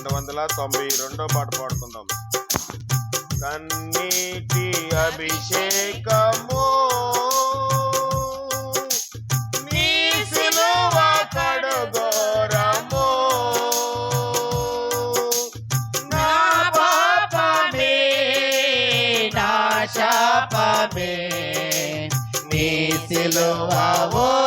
రెండు వందల తొంభై రెండో పాట పాడుకుందాం. కన్నీటి అభిషేకము Oh, నీ సిలువో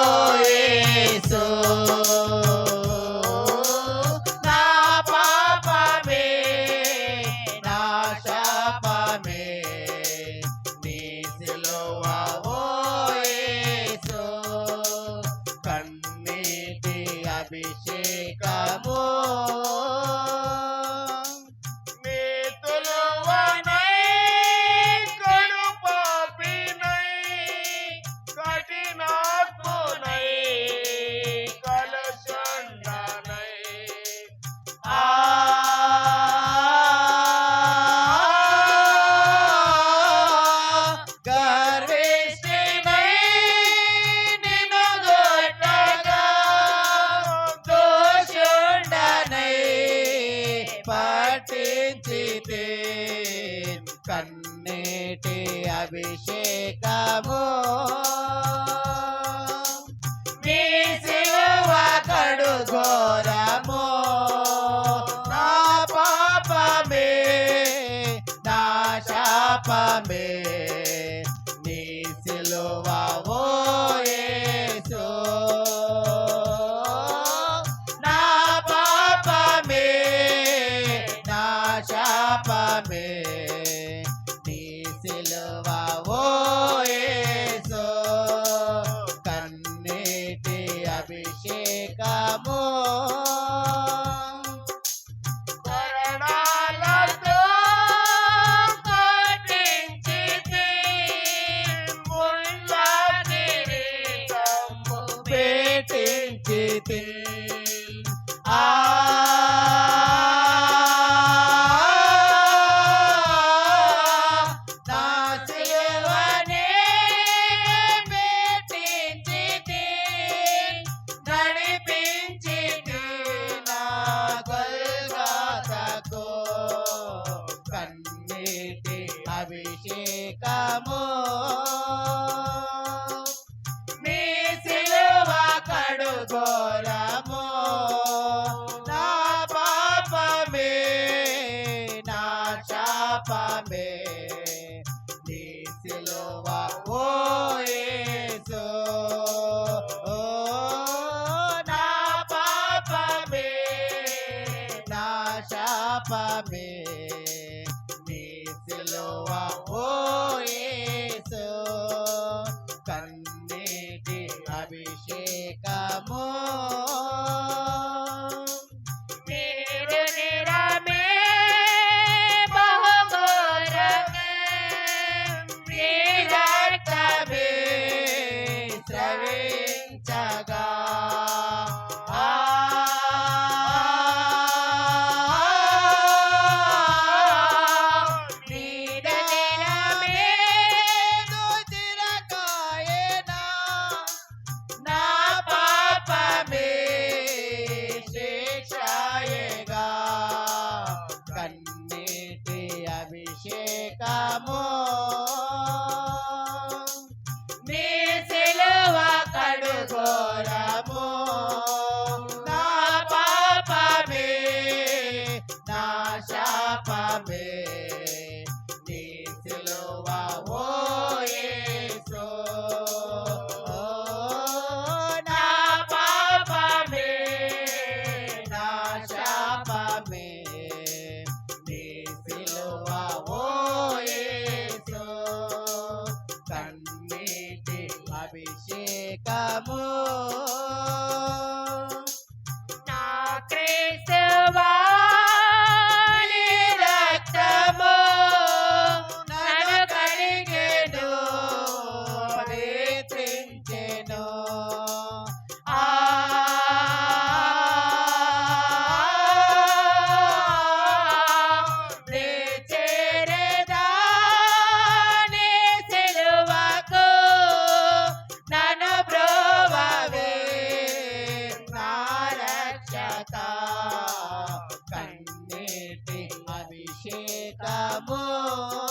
అభిషేకము. కన్నేటి అభిషేకము. నీ పాపమే నా శాపమే. amor. Papa me, me, oh yeah. amor. crece. పెట్టి అభిషేకము